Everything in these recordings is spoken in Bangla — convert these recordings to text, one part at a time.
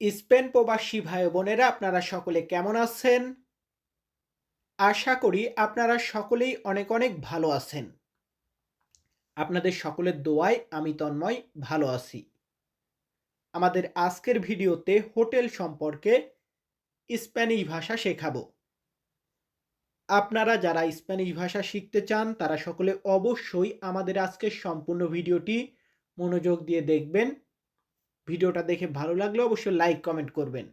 স্পেন প্রবাসী ভাই বোনেরা, আপনারা সকলে কেমন আছেন? আশা করি আপনারা সকলেই অনেক অনেক ভালো আছেন। আপনাদের সকলের দোয়ায় আমি তন্ময় ভালো আছি। আমাদের আজকের ভিডিওতে হোটেল সম্পর্কে স্প্যানিশ ভাষা শেখাবো। আপনারা যারা স্প্যানিশ ভাষা শিখতে চান, তারা সকলে অবশ্যই আমাদের আজকের সম্পূর্ণ ভিডিওটি মনোযোগ দিয়ে দেখবেন। ভিডিওটা দেখে ভালো লাগলে অবশ্যই লাইক, কমেন্ট করবেন।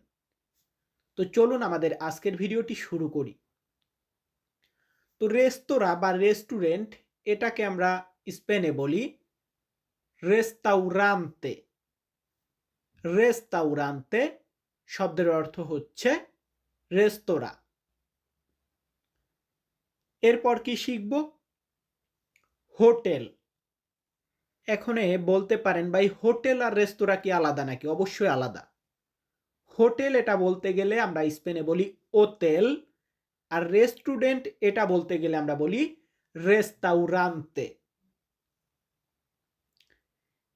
তো চলুন আমাদের আজকের ভিডিওটি শুরু করি। তো রেস্তোরাঁ বা রেস্টুরেন্ট, এটাকে আমরা স্পেনে বলি রেস্তাউরান্তে। রেস্তাউরান্তে শব্দের অর্থ হচ্ছে রেস্তোরাঁ। এরপর কি শিখব? হোটেল। এখানে বলতে পারেন ভাই হোটেল আর রেস্তোরাঁ কি আলাদা নাকি? অবশ্যই আলাদা। হোটেল এটা বলতে গেলে আমরা স্পেনে বলি ওতেল আর রেস্টুরেন্ট এটা বলতে গেলে আমরা বলি রেস্তাউরান্তে।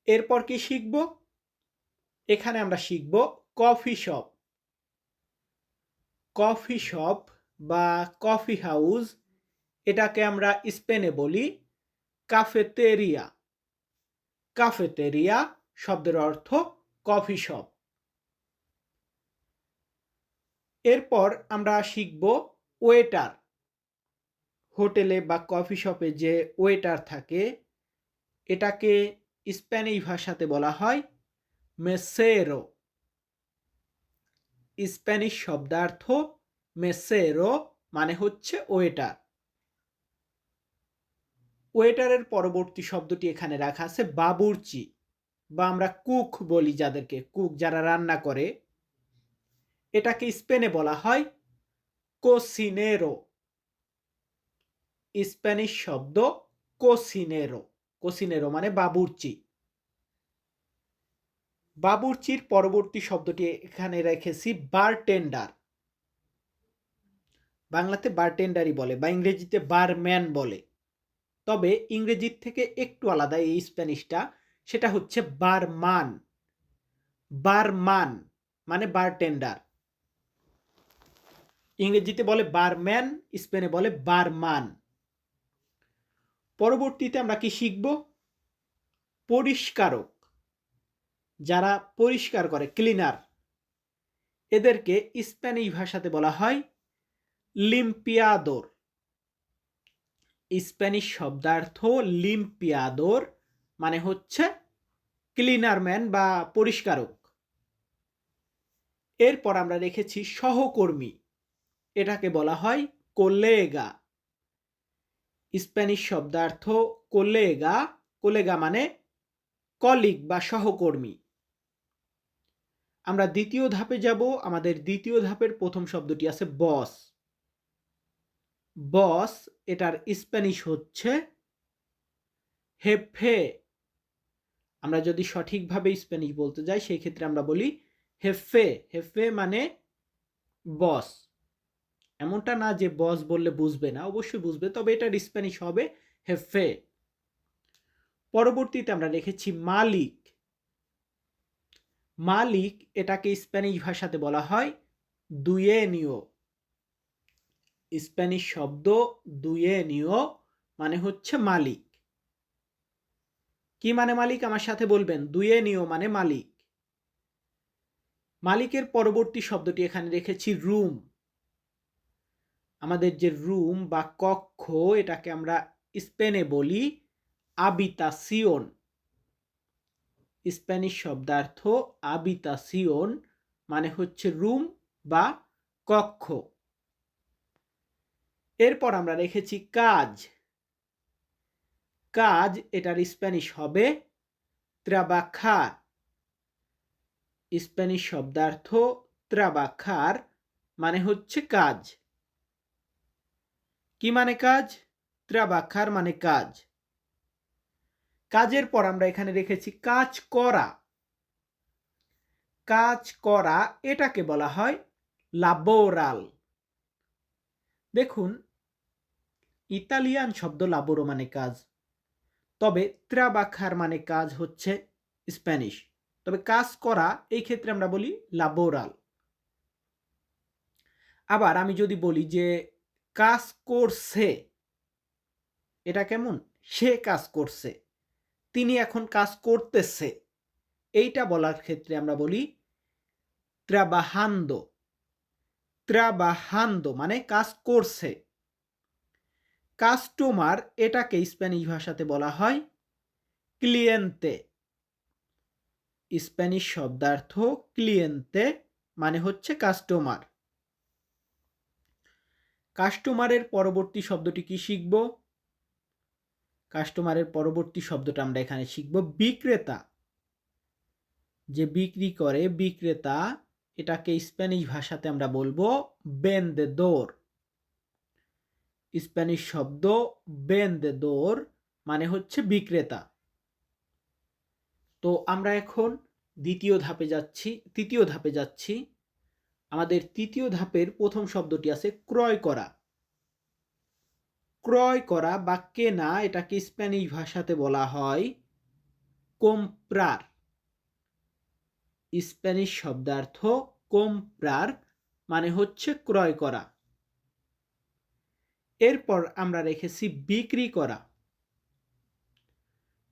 এরপর কি শিখব? এখানে আমরা শিখব কফি শপ। কফি শপ বা কফি হাউস এটাকে আমরা স্পেনে বলি কাফেতেরিয়া। কাফেতেরিয়া শব্দের অর্থ কফি শপ এরপর আমরা শিখব ওয়েটার হোটেলে বা কফি শপে যে ওয়েটার থাকে, এটাকে স্প্যানিশ ভাষাতে বলা হয় মেসেরো স্প্যানিশ শব্দার্থ মেসেরো মানে হচ্ছে ওয়েটার ওয়েটারের পরবর্তী শব্দটি এখানে রাখা আছে, বাবুর্চি, বা আমরা কুক বলি যাদেরকে, কুক যারা রান্না করে। এটাকে স্পেনে বলা হয় কোসিনেরো। স্প্যানিশ শব্দ কোসিনেরো। কোসিনেরো মানে বাবুর্চি। বাবুর্চির পরবর্তী শব্দটি এখানে রেখেছি, বারটেন্ডার। বাংলাতে বারটেন্ডারই বলে, বা ইংরেজিতে বারম্যান বলে। তবে ইংরেজির থেকে একটু আলাদা এই স্প্যানিশটা, সেটা হচ্ছে বারমান। বারমান মানে বারটেন্ডার। ইংরেজিতে বলে বারম্যান, স্পেনে বলে বারমান। পরবর্তীতে আমরা কি শিখব? পরিষ্কারক। যারা পরিষ্কার করে, ক্লিনার। এদেরকে স্প্যানিশ ভাষাতে বলা হয় লিম্পিয়াদোর। স্প্যানিশ শব্দার্থ লিম্পিয়াদোর মানে হচ্ছে ক্লিনার ম্যান বা পরিষ্কারক। এরপর আমরা রেখেছি সহকর্মী। এটাকে বলা হয় কোলেগা স্প্যানিশ শব্দার্থ কোলেগা কোলেগা মানে কলিগ বা সহকর্মী। আমরা দ্বিতীয় ধাপে যাব, আমাদের দ্বিতীয় ধাপের প্রথম শব্দটি আছে বস বস এটার স্প্যানিশ হচ্ছে হেফে। আমরা যদি সঠিকভাবে স্প্যানিশ বলতে যাই, সেই ক্ষেত্রে আমরা বলি হেফে। হেফে মানে বস। এমনটা না যে বস বললে বুঝবে না, অবশ্যই বুঝবে, তবে এটার স্প্যানিশ হবে হেফে। পরবর্তীতে আমরা রেখেছি মালিক। মালিক এটাকে স্প্যানিশ ভাষাতে বলা হয় দুয়েনিও স্প্যানিশ শব্দ দুয়েনিও মানে হচ্ছে মালিক। কি মানে মালিক? আমার সাথে বলবেন। দুয়েনিও মানে মালিক। মালিকের পরবর্তী শব্দটি এখানে রেখেছি রুম। আমাদের যে রুম বা কক্ষ, এটাকে আমরা স্পেনে বলি আবিতাসিওন স্প্যানিশ শব্দার্থ আবিতাসিওন মানে হচ্ছে রুম বা কক্ষ। এরপর আমরা রেখেছি কাজ। কাজ, এটার স্প্যানিশ হবে ত্রাবাখার স্প্যানিশ শব্দার্থ ত্রাবাখার মানে হচ্ছে কাজ। কি মানে কাজ? ত্রাবাখার মানে কাজ। কাজের পর আমরা এখানে রেখেছি কাজ করা। কাজ করা, এটাকে বলা হয় লাবোরাল দেখুন ইতালিয়ান শব্দ লাবোরো মানে কাজ। তবে ত্রাবাখার মানে কাজ হচ্ছে স্প্যানিশ। তবে কাজ করা, এই ক্ষেত্রে আমরা বলি লাবোরাল আবার আমি যদি বলি যে কাজ করছে, এটা কেমন? সে কাজ করছে। তিনি এখন কাজ করতেছে। এইটা বলার ক্ষেত্রে আমরা বলি ত্রাবাহান্দ। ত্রাবাহান্দ মানে কাজ করছে। কাস্টমার এটাকে স্প্যানিশ ভাষাতে বলা হয় ক্লিয়েন্তে স্প্যানিশ শব্দার্থ ক্লিয়েন্তে মানে হচ্ছে কাস্টমার কাস্টমারের পরবর্তী শব্দটি কি শিখব? কাস্টমারের পরবর্তী শব্দটা আমরা এখানে শিখব বিক্রেতা। যে বিক্রি করে বিক্রেতা, এটাকে স্প্যানিশ ভাষাতে আমরা বলব বেন্দেদোর স্প্যানিশ শব্দ বেন্দেদোর মানে হচ্ছে বিক্রেতা। তো আমরা এখন দ্বিতীয় ধাপে যাচ্ছি, তৃতীয় ধাপে যাচ্ছি। আমাদের তৃতীয় ধাপের প্রথম শব্দটি আছে ক্রয় করা। ক্রয় করা বা কেনা এটাকে স্প্যানিশ ভাষাতে বলা হয় কোম্প্রার স্প্যানিশ শব্দার্থ কোম্প্রার মানে হচ্ছে ক্রয় করা। এরপর আমরা রেখেছি বিক্রি করা।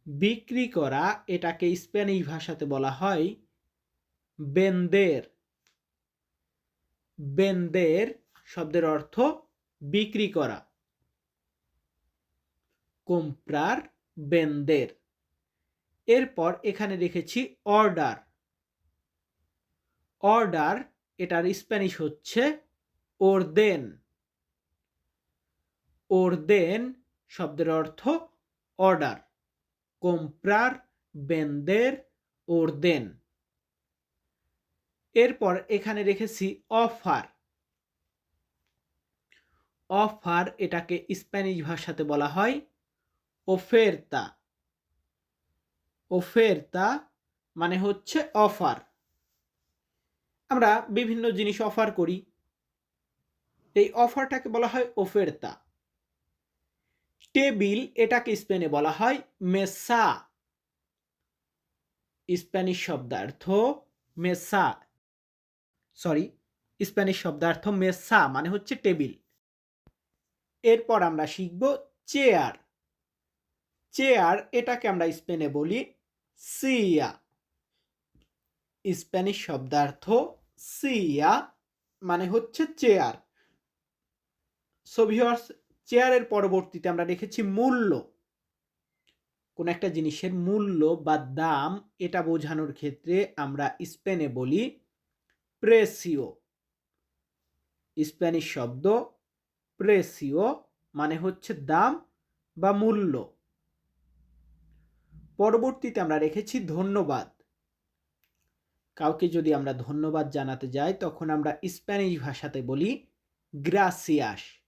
বিক্রি করা এটাকে স্প্যানিশ ভাষাতে বলা হয় বেন্দের। বেন্দের শব্দের অর্থ বিক্রি করা। কোম্প্রার বেন্দের। এরপর এখানে রেখেছি অর্ডার। অর্ডার, এটার স্প্যানিশ হচ্ছে ওরদেন। ওরদেন শব্দের অর্থ অর্ডার কোম্প্রার বেন্দের ওরদেন এরপর এখানে রেখেছি অফার অফার এটাকে স্প্যানিশ ভাষাতে বলা হয় ওফেরতা ওফেরতা মানে হচ্ছে অফার আমরা বিভিন্ন জিনিস অফার করি। এই অফারটাকে বলা হয় ওফেরতা টেবিল এটাকে স্পেনে বলা হয় মেসা। স্প্যানিশ শব্দার্থ মেসা। সরি, স্প্যানিশ শব্দার্থ মেসা মানে হচ্ছে টেবিল। এরপর আমরা শিখব চেয়ার। চেয়ার এটাকে আমরা স্পেনে বলি সিয়া। স্প্যানিশ শব্দার্থ সিয়া মানে হচ্ছে চেয়ার। সো ভিউয়ার্স চেয়ারের পরবর্তীতে আমরা রেখেছি মূল্য। কোন একটা জিনিসের মূল্য বা দাম এটা বোঝানোর ক্ষেত্রে আমরা স্পেনে বলি প্রেসিও। স্প্যানিশ শব্দ প্রেসিও মানে হচ্ছে দাম বা মূল্য। পরবর্তীতে আমরা রেখেছি ধন্যবাদ। কাউকে যদি আমরা ধন্যবাদ জানাতে যাই, তখন আমরা স্প্যানিশ ভাষাতে বলি গ্রাসিয়াস।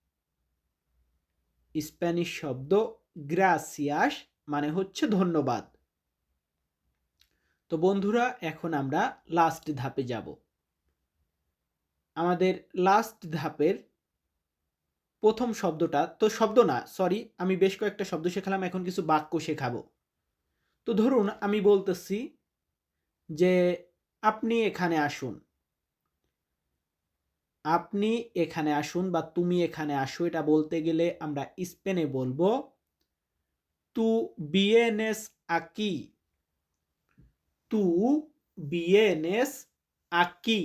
স্প্যানিশ শব্দ গ্রাসিয়াস মানে হচ্ছে ধন্যবাদ। তো বন্ধুরা, এখন আমরা লাস্ট ধাপে যাব। আমাদের লাস্ট ধাপের প্রথম শব্দটা, তো শব্দ না সরি আমি বেশ কয়েকটা শব্দ শেখালাম, এখন কিছু বাক্য শেখাবো। তো ধরুন, আমি বলতেছি যে, আপনি এখানে আসুন। আপনি এখানে আসুন বা তুমি এখানে আসো, এটা বলতে গেলে আমরা স্পেনে বলব, তু বিএনএস আকি? তু বিএনএস আকি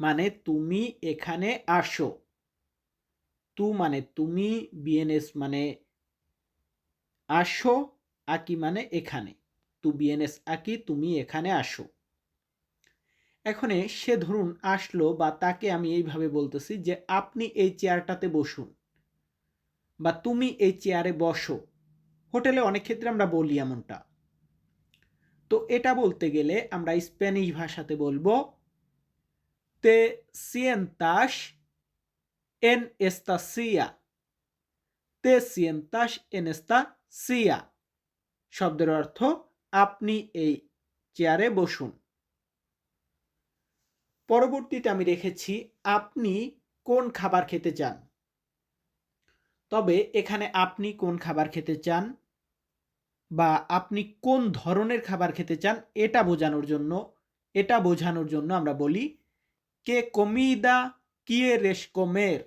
মানে তুমি এখানে আসো। তু মানে তুমি বিএনএস মানে আসো, আকি মানে এখানে। তু বিএনএস আকি, তুমি এখানে আসো। এখানে সে ধরুন আসলো বা তাকে আমি এইভাবে বলতেছি যে, আপনি এই চেয়ারটাতে বসুন বা তুমি এই চেয়ারে বসো। হোটেলে অনেক ক্ষেত্রে আমরা বলি এমনটা। তো এটা বলতে গেলে আমরা স্প্যানিশ ভাষাতে বলব, তে সিয়েন্তাস এন এস্তা সিয়া। তে সিয়েন্তাস এন এস্তা সিয়া। শব্দের অর্থ, আপনি এই চেয়ারে বসুন। পরবর্তীতে আমি রেখেছি আপনি কোন খাবার খেতে চান। তবে এখানে আপনি কোন খাবার খেতে চান বা আপনি কোন ধরনের খাবার খেতে চান এটা বোঝানোর জন্য, এটা বোঝানোর জন্য আমরা বলি কে কমিদা কিয়েরেস কোমের।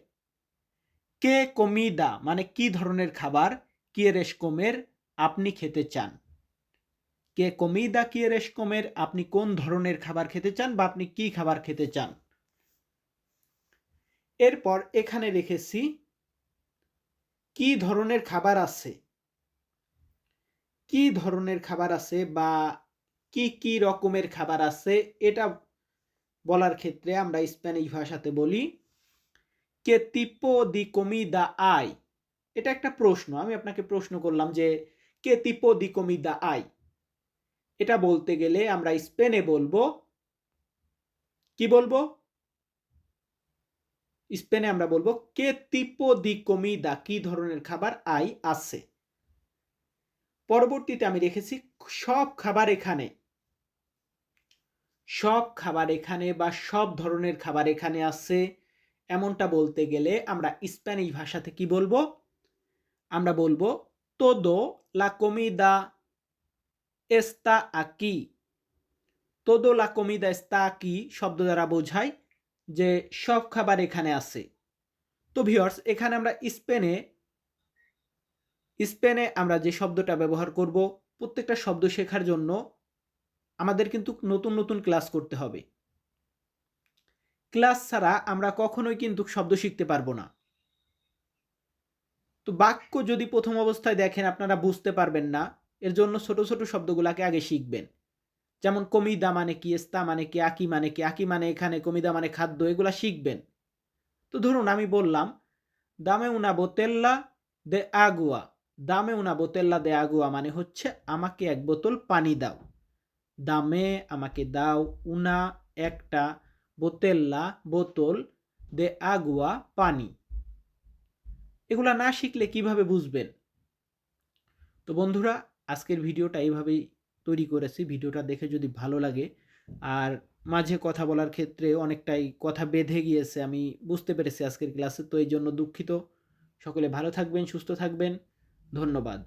কে কমিদা মানে কি ধরনের খাবার কিয়েরেস কোমের আপনি খেতে চান। কে কমিদা কিয়েরেস কোমের আপনি কোন ধরনের খাবার খেতে চান বা আপনি কি খাবার খেতে চান? এরপর এখানে রেখেছি কি ধরনের খাবার আছে? কি ধরনের খাবার আছে বা কি কি রকমের খাবার আছে? এটা বলার ক্ষেত্রে আমরা স্প্যানিশ ভাষাতে বলি, কে তিপো দি কমিদা আই? এটা একটা প্রশ্ন। আমি আপনাকে প্রশ্ন করলাম যে, কে তিপো দি কমিদা আই? এটা বলতে গেলে আমরা স্পেনে বলব, কি বলব? স্পেনে আমরা বলব কে তিপো দি কমিদা কি ধরনের খাবার আই আছে? পরবর্তীতে আমি রেখেছি সব খাবার এখানে। সব খাবার এখানে বা সব ধরনের খাবার এখানে আছে। এমনটা বলতে গেলে আমরা স্প্যানিশ ভাষাতে কি বলব? আমরা বলব, todo la comida está aquí. Todo la comida está aquí, শব্দ দ্বারা বোঝায় যে সব খাবার এখানে আছে। তো ভিওর্স এখানে আমরা স্পেনে স্পেনে আমরা যে শব্দটা ব্যবহার করব, প্রত্যেকটা শব্দ শেখার জন্য আমাদের কিন্তু নতুন নতুন ক্লাস করতে হবে। ক্লাস ছাড়া আমরা কখনোই কিন্তু শব্দ শিখতে পারব না। তো বাক্য যদি প্রথম অবস্থায় দেখেন, আপনারা বুঝতে পারবেন না। এর জন্য ছোট ছোট শব্দগুলোকে আগে শিখবেন। যেমন কমিদা মানে কি, এস্তা মানে কি, আকি মানে কি, আকি মানে এখানে, কমিদা মানে খাদ্য, এগুলা শিখবেন। তো ধরুন আমি বললাম, দামে উনা বোতেল্লা দে আগুয়া দামে উনা বোতেল্লা দে আগুয়া মানে হচ্ছে আমাকে এক বোতল পানি দাও। দামে আমাকে দাও উনা একটা বোতেল্লা বোতল দে আগুয়া পানি। এগুলা না শিখলে কীভাবে বুঝবেন? তো বন্ধুরা আজকের ভিডিওটা এইভাবেই তৈরি করেছি। ভিডিওটা দেখে যদি ভালো লাগে, আর মাঝে কথা বলার ক্ষেত্রে অনেকটাই কথা বেঁধে গিয়েছে, আমি বুঝতে পেরেছি আজকের ক্লাসে। তো এই জন্য দুঃখিত। সকলে ভালো থাকবেন, সুস্থ থাকবেন। ধন্যবাদ।